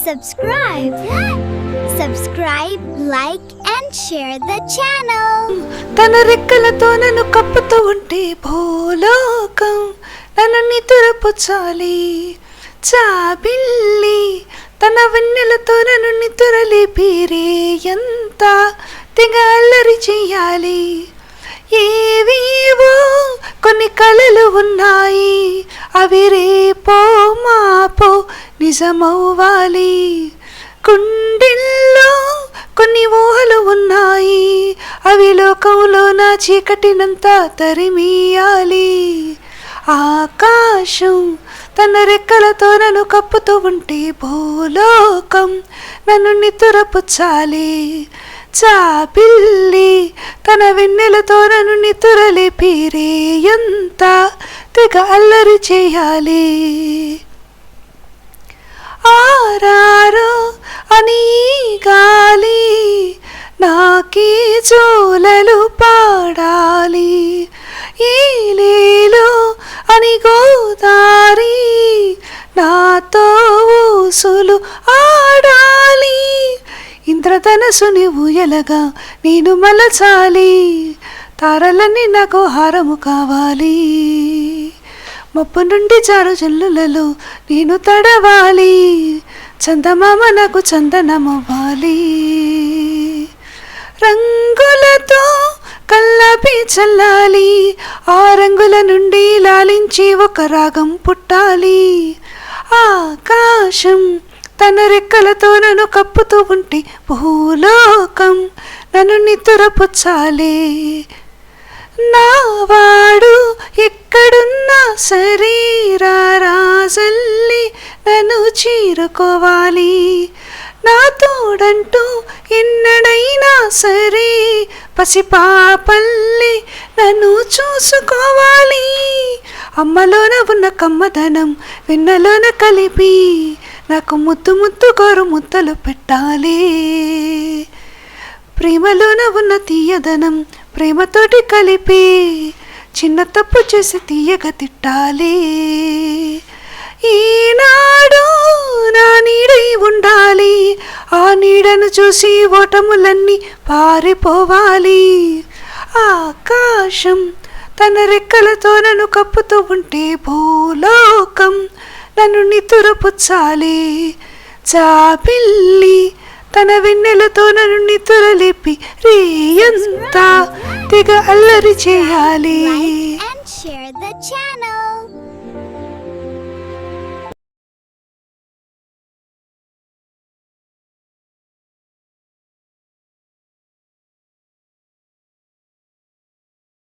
subscribe. Subscribe, like, and share the channel. తన రెక్కలతో నన్ను కప్పుతూ ఉంటే భూలోకం నన్ను నితురపుచ్చాలి చాబిల్లి తన వెన్నెలతో నన్ను నితురలేపిరే ఎంత తెగ అల్లరి చెయ్యాలి ఏవేవో కొన్ని కలలు ఉన్నాయి అవి రేపో మాపో నిజమవ్వాలి. గుండెల్లో కొన్ని ఊహలు ఉన్నాయి. అవి లోకంలో నా చీకటినంతా తరిమీయాలి. ఆకాశం తన రెక్కలతో నన్ను కప్పుతూ ఉంటే భూలోకం నన్ను నితురపుచ్చాలి చాపిల్లి తన వెన్నెలతో నన్ను నితురలేపిరే ఎంత తెగ అల్లరి చేయాలి. ఆరారో అని గాలి నాకే జోలలు పాడాలి. తనసు నీవు ఎలగా? నేను మలచాలి. తారలన్నీ నాకు హారము కావాలి. మబ్బు నుండి జారు జల్లులలో నేను తడవాలి. చందమామ నాకు చందనమవ్వాలి. రంగులతో కల్లాపి చల్లాలి. ఆ రంగుల నుండి లాలించి ఒక రాగం పుట్టాలి. ఆకాశం తన రెక్కలతో నన్ను కప్పుతూ ఉంటే భూలోకం నన్ను నితురపుచ్చాలి నావాడు ఎక్కడున్నా శరీరా రాజల్లి నన్ను చీరుకోవాలి. నా తోడంటూ ఎన్నడైనా సరే పసిపాపల్లి నన్ను చూసుకోవాలి. అమ్మలోన ఉన్న కమ్మదనం వెన్నలోన కలిపి నాకు ముద్దు ముద్దు కోరు ముద్దలు పెట్టాలి. ప్రేమలోన ఉన్న తీయదనం ప్రేమతోటి కలిపి చిన్న తప్పు చేసి తీయగా తిట్టాలి. ఈనాడు నా నీడై ఉండాలి. ఆ నీడను చూసి ఓటములన్నీ పారిపోవాలి. ఆకాశం తన రెక్కలతో నన్ను కప్పుతూ ఉంటే భూలోకం నన్ను నితురపుచ్చాలి చాపిల్లి తన వెన్నెలతో నన్ను నితురలిపి రేయంతా తెగ అల్లరి చేయాలి.